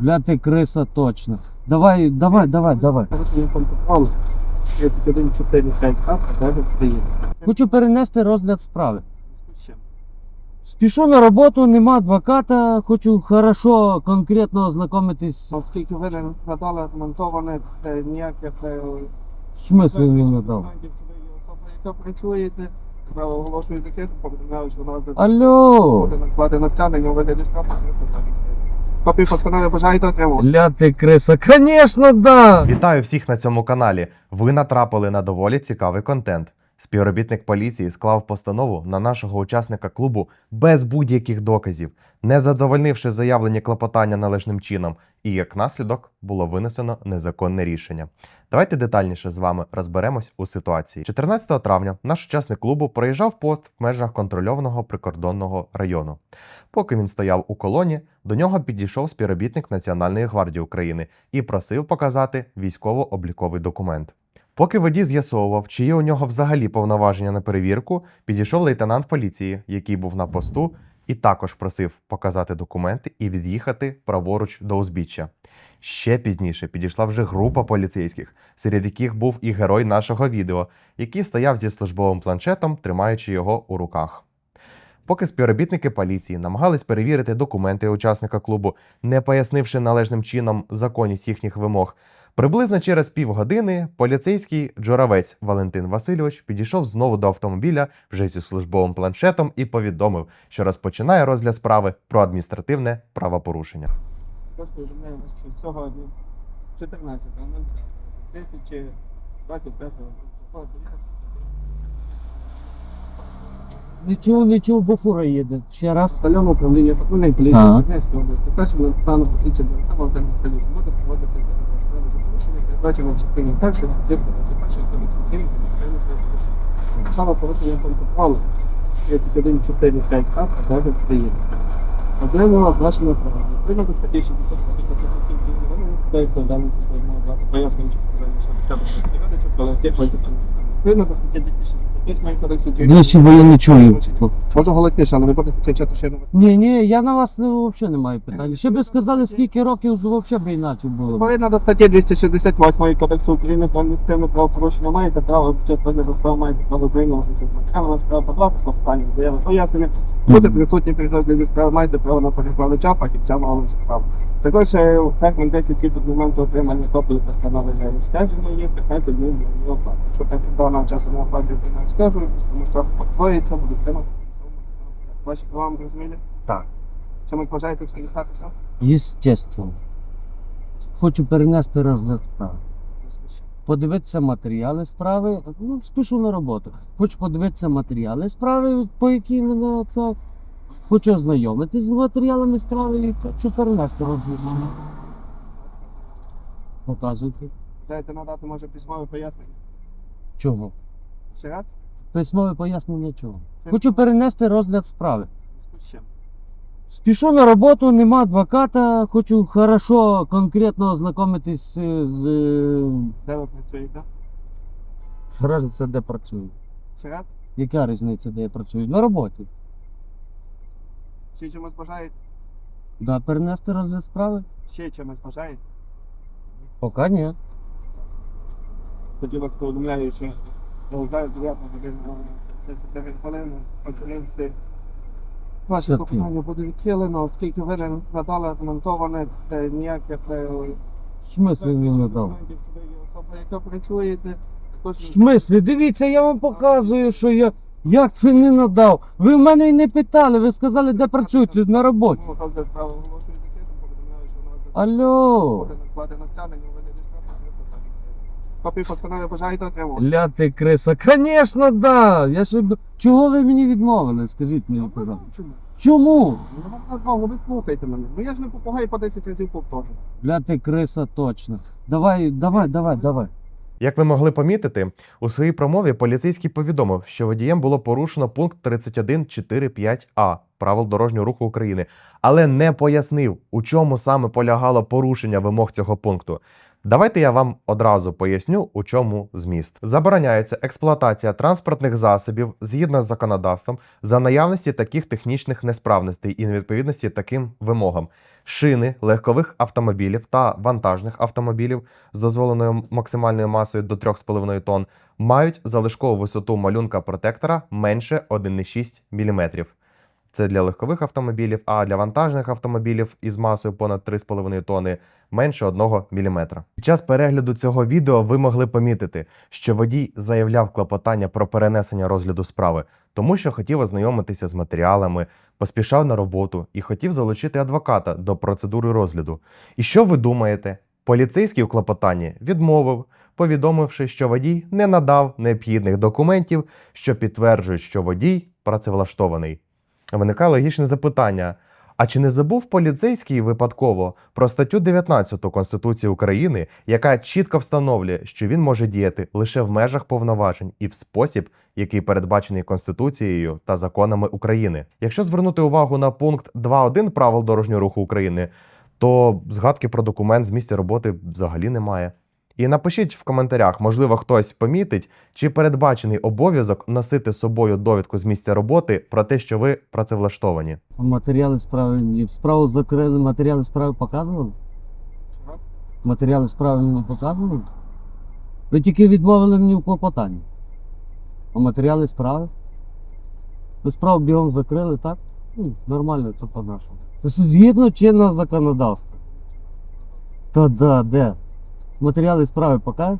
Бля, ти криса точно. Давай, давай, давай, давай. Порушення контролю 31 4 5 а тебе приїде. Хочу перенести розгляд справи. Спішу на роботу, нема адвоката, хочу хорошо, конкретно ознакомитись. Оскільки ви не надали аргументованих е, ніяких е, В смислі він не дав? документів, ви є особа, яка працюєте, ви оголошуєте кит, повідомляють, що у вас Алло! буде накладено стягнення у вигляді штрафу 300 гривень. Копію постанови бажаєте отримати? Ля ти криса, звісно, да! Вітаю всіх на цьому каналі. Ви натрапили на доволі цікавий контент. Співробітник поліції склав постанову на нашого учасника клубу без будь-яких доказів, не задовольнивши заявлені клопотання належним чином, і як наслідок було винесено незаконне рішення. Давайте детальніше з вами розберемось у ситуації. 14 травня наш учасник клубу проїжджав пост в межах контрольованого прикордонного району. Поки він стояв у колоні, до нього підійшов співробітник Національної гвардії України і просив показати військово-обліковий документ. Поки водій з'ясовував, чи є у нього взагалі повноваження на перевірку, підійшов лейтенант поліції, який був на посту, і також просив показати документи і від'їхати праворуч до узбіччя. Ще пізніше підійшла вже група поліцейських, серед яких був і герой нашого відео, який стояв зі службовим планшетом, тримаючи його у руках. Поки співробітники поліції намагались перевірити документи учасника клубу, не пояснивши належним чином законність їхніх вимог, приблизно через півгодини поліцейський джуравець Валентин Васильович підійшов знову до автомобіля вже зі службовим планшетом і повідомив, що розпочинає розгляд справи про адміністративне правопорушення. Просто повідомляю вас, що сьогодні 14 2025 року. Не чув, не чув, бо фура їде. Ще раз. Стальон управління патрульної поліції. Донецької області. Першим стану поліції до самого Донецької буде порушення, передбачено в частині першої статті 21 Конституції України. Саме порушення контролю 31 4 5 а тебе приїде. Ознайомила з вашими правами. Відповідно до статті 60 Конституційної закону, де відповідальність за займає пояснюючи показання щодо себе розповідача, коли є політичні. Відповідно до статті 265 маєте реквізити. Ближче, бо я не чую. Можна голосніше, але ви будете кричати ще на вас. Ні, ні, я на вас не, взагалі не маю питань. Ще би сказали, скільки років, взагалі би інакше було. Відповідно до статті 268 Кодексу України про адміністративне правопорушення маєте право час розгляду справи маєте право прийматися з матеріалами справи подавати клопотання, заяви пояснення, бути присутні при розгляді справи, маєте право на перекладача, фахівця в галузі справ. Також е, в термін 10 днів від моменту отримання копії постанови для скарження є 15 днів для її оплати. Якщо так до даного часу не оплатить не скажу, тому штраф подвоїться, буде тримати. Ваші права зрозумілі? Так. Чи Чимось бажаєте скористатися? Єстественно. Хочу перенести розгляд справи. Подивитися матеріали справи. Ну, спішу на роботу. Хочу подивитися матеріали справи, по якій мене це. Хочу ознайомитись з матеріалами справи і хочу перенести справи. Показуйте. Дайте надати може письмове пояснення. Чого? Ще раз? Письмове пояснення чого. Хочу перенести розгляд справи. З чим? Спішу на роботу, нема адвоката, хочу хорошо, конкретно ознакомитись е, з. е, Де ви працюєте? Разниця, де працюю. Ще раз? Яка різниця, де я працюю? На роботі. Ще чимось бажаєте? Да, перенести розгляд справи? Ще чимось бажаєте? Поки ні. Тоді вас повідомляю, що розглядаю 9 годину 39 хвилин, конференції. Ваше Все буде відхилено, оскільки ви не надали аргументованих е, ніяких В смислі він не дав? документів, що ви є особа, яка працюєте. Також В смислі, дивіться, я вам показую, що я. Як це не надав? Ви в мене і не питали, ви сказали, де працюєте на роботі. Ну, розгляд справи оголошуєте китом, повідомляю, що у Алло! буде стягнення штрафу 300. Копію постанови бажаєте отримати? Ля ти криса, конечно, да! Я ще... б- Чого ви мені відмовили? Скажіть мені, пожалуйста. Чому? Чому? Ну, вам ви слухайте мене. Ну я ж не попугай по 10 разів повторюю. Бля ти криса точно. Давай, давай, давай, давай. Як ви могли помітити, у своїй промові поліцейський повідомив, що водієм було порушено пункт 31.4.5а правил дорожнього руху України, але не пояснив, у чому саме полягало порушення вимог цього пункту. Давайте я вам одразу поясню, у чому зміст. Забороняється експлуатація транспортних засобів згідно з законодавством за наявності таких технічних несправностей і невідповідності таким вимогам. Шини легкових автомобілів та вантажних автомобілів з дозволеною максимальною масою до 3,5 тонн мають залишкову висоту малюнка протектора менше 1,6 мм. Це для легкових автомобілів, а для вантажних автомобілів із масою понад 3,5 тонни менше 1 мм. Під час перегляду цього відео ви могли помітити, що водій заявляв клопотання про перенесення розгляду справи, тому що хотів ознайомитися з матеріалами, поспішав на роботу і хотів залучити адвоката до процедури розгляду. І що ви думаєте? Поліцейський у клопотанні відмовив, повідомивши, що водій не надав необхідних документів, що підтверджують, що водій працевлаштований. Виникає логічне запитання: а чи не забув поліцейський випадково про статтю 19 Конституції України, яка чітко встановлює, що він може діяти лише в межах повноважень і в спосіб, який передбачений Конституцією та законами України? Якщо звернути увагу на пункт 2.1 правил дорожнього руху України, то згадки про документ з місця роботи взагалі немає. І напишіть в коментарях, можливо, хтось помітить, чи передбачений обов'язок носити з собою довідку з місця роботи про те, що ви працевлаштовані. Матеріали справи. Справу закрили, матеріали справи показували? Матеріали справи мені показували? Ви тільки відмовили мені в клопотанні. А матеріали справи? Ви справу бігом закрили, так? Ну, нормально, це по-нашому. Це згідно чинного законодавства. Та да, де? Матеріали справи бля.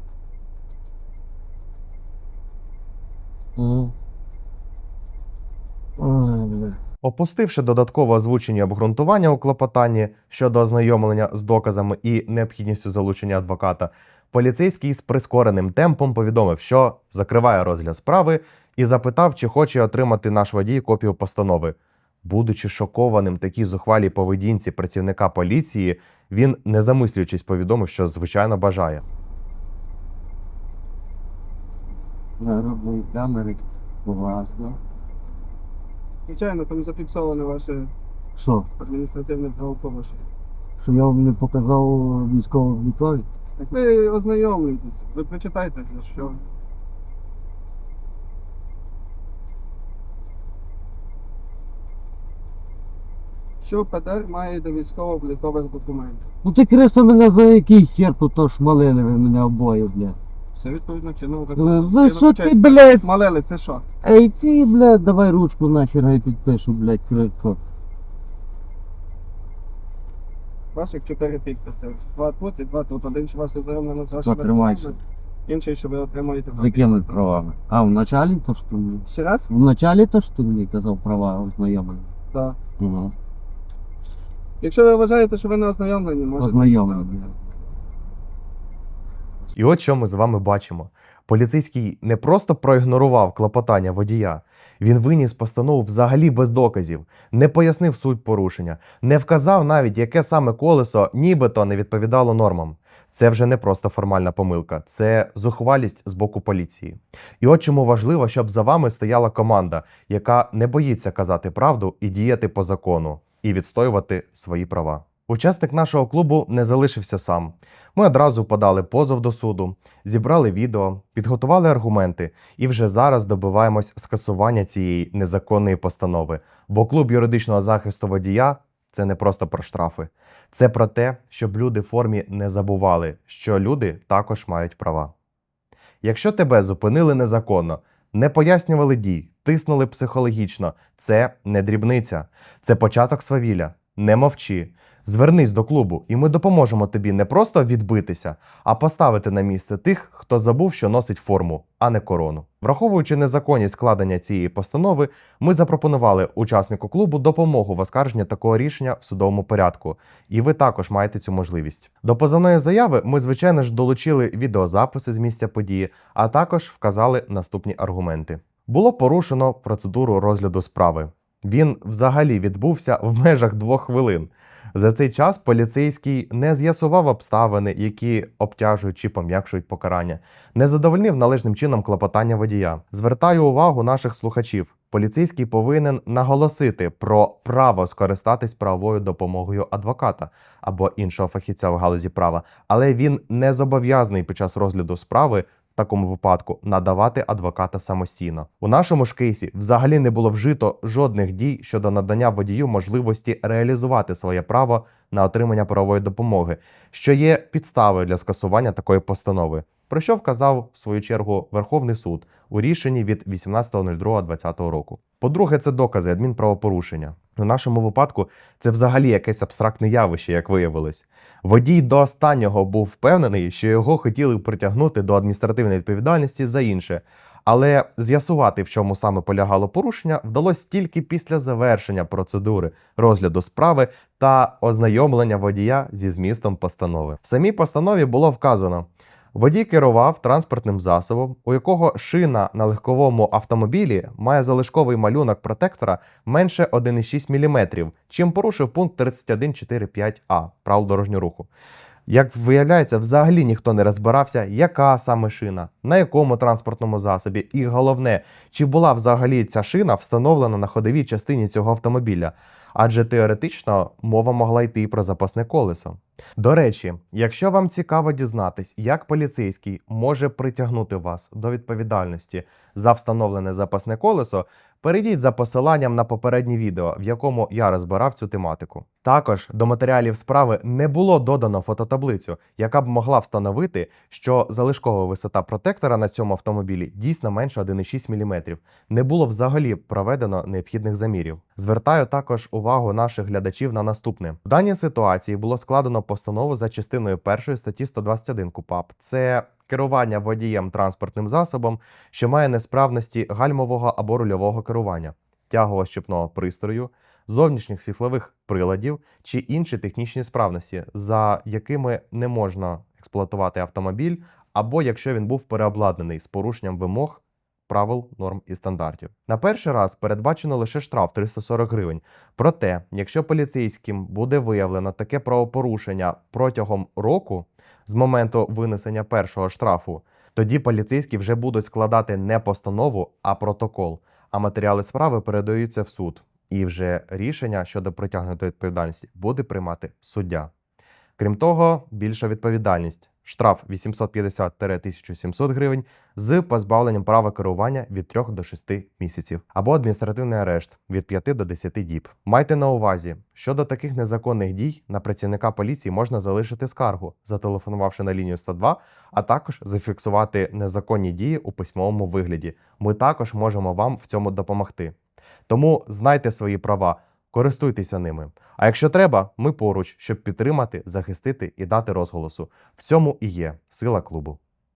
Опустивши додатково озвучені обґрунтування у клопотанні щодо ознайомлення з доказами і необхідністю залучення адвоката, поліцейський з прискореним темпом повідомив, що закриває розгляд справи і запитав, чи хоче отримати наш водій копію постанови. Будучи шокованим такій зухвалій поведінці працівника поліції, він, не замислюючись, повідомив, що звичайно бажає. Народної камери. Власно. Звичайно, там зафіксоване ваше Що? адміністративне правопорушення. Що я вам не показав військову зброю? Так ви ознайомлюєтесь, ви прочитайте що. Що ПДР має до військово-облікових документів? Ну ти криса мене за який хер тут то шмалили ви мене обоє, бля. Все відповідно чинного закону. За що ти, вибачаюсь, блядь? Малели, це що? Ей ти, блядь, давай ручку нахер я підпишу, блядь, критко. Ваших чотири підписи. Два тут і два тут. Один, що вас ознайомлено з вашими документами, інший, що ви отримуєте. З якими правами? А, в началі то що ти мені? Ще раз? В началі то що ти мені казав права ознайомлені? Так. Угу. Якщо ви вважаєте, що ви не ознайомлені, можете. Ознайомлені. І от що ми з вами бачимо. Поліцейський не просто проігнорував клопотання водія, він виніс постанову взагалі без доказів, не пояснив суть порушення, не вказав навіть, яке саме колесо нібито не відповідало нормам. Це вже не просто формальна помилка, це зухвалість з боку поліції. І от чому важливо, щоб за вами стояла команда, яка не боїться казати правду і діяти по закону, і відстоювати свої права. Учасник нашого клубу не залишився сам. Ми одразу подали позов до суду, зібрали відео, підготували аргументи і вже зараз добиваємось скасування цієї незаконної постанови. Бо клуб юридичного захисту водія це не просто про штрафи, це про те, щоб люди в формі не забували, що люди також мають права. Якщо тебе зупинили незаконно, не пояснювали дій, тиснули психологічно, це не дрібниця, це початок свавілля. Не мовчи. Звернись до клубу, і ми допоможемо тобі не просто відбитися, а поставити на місце тих, хто забув, що носить форму, а не корону. Враховуючи незаконність складення цієї постанови, ми запропонували учаснику клубу допомогу в оскарженні такого рішення в судовому порядку, і ви також маєте цю можливість. До позовної заяви ми, звичайно ж, долучили відеозаписи з місця події, а також вказали наступні аргументи. Було порушено процедуру розгляду справи. Він взагалі відбувся в межах двох хвилин. За цей час поліцейський не з'ясував обставини, які обтяжують чи пом'якшують покарання, не задовольнив належним чином клопотання водія. Звертаю увагу наших слухачів. поліцейський повинен наголосити про право скористатись правовою допомогою адвоката або іншого фахівця в галузі права, але він не зобов'язаний під час розгляду справи. Такому випадку надавати адвоката самостійно. У нашому ж кейсі взагалі не було вжито жодних дій щодо надання водію можливості реалізувати своє право на отримання правової допомоги, що є підставою для скасування такої постанови, про що вказав в свою чергу Верховний суд у рішенні від 18.02.2020 року. По-друге, це докази адмінправопорушення. У нашому випадку це взагалі якесь абстрактне явище, як виявилось. Водій до останнього був впевнений, що його хотіли притягнути до адміністративної відповідальності за інше. Але з'ясувати, в чому саме полягало порушення, вдалося тільки після завершення процедури розгляду справи та ознайомлення водія зі змістом постанови. В самій постанові було вказано. Водій керував транспортним засобом, у якого шина на легковому автомобілі має залишковий малюнок протектора менше 1,6 мм, чим порушив пункт 31.4.5а правил дорожнього руху. Як виявляється, взагалі ніхто не розбирався, яка саме шина, на якому транспортному засобі, і головне, чи була взагалі ця шина встановлена на ходовій частині цього автомобіля, адже теоретично мова могла йти і про запасне колесо. До речі, якщо вам цікаво дізнатись, як поліцейський може притягнути вас до відповідальності за встановлене запасне колесо, перейдіть за посиланням на попереднє відео, в якому я розбирав цю тематику. Також до матеріалів справи не було додано фототаблицю, яка б могла встановити, що залишкова висота протектора на цьому автомобілі дійсно менше 1,6 мм. Не було взагалі проведено необхідних замірів. Звертаю також увагу наших глядачів на наступне: в даній ситуації було складено постанову за частиною 1 статті 121 КУПАП. Це керування водієм транспортним засобом, що має несправності гальмового або рульового керування, тягово-щепного пристрою, зовнішніх світлових приладів чи інші технічні справності, за якими не можна експлуатувати автомобіль, або якщо він був переобладнаний з порушенням вимог. Правил, норм і стандартів. На перший раз передбачено лише штраф 340 гривень. Проте, якщо поліцейським буде виявлено таке правопорушення протягом року з моменту винесення першого штрафу, тоді поліцейські вже будуть складати не постанову, а протокол. А матеріали справи передаються в суд. І вже рішення щодо притягнення до відповідальності буде приймати суддя. Крім того, більша відповідальність штраф 850-1700 гривень з позбавленням права керування від 3 до 6 місяців або адміністративний арешт від 5 до 10 діб. Майте на увазі, щодо таких незаконних дій на працівника поліції можна залишити скаргу, зателефонувавши на лінію 102, а також зафіксувати незаконні дії у письмовому вигляді. Ми також можемо вам в цьому допомогти. Тому знайте свої права. Користуйтеся ними. А якщо треба, ми поруч, щоб підтримати, захистити і дати розголосу. В цьому і є сила клубу.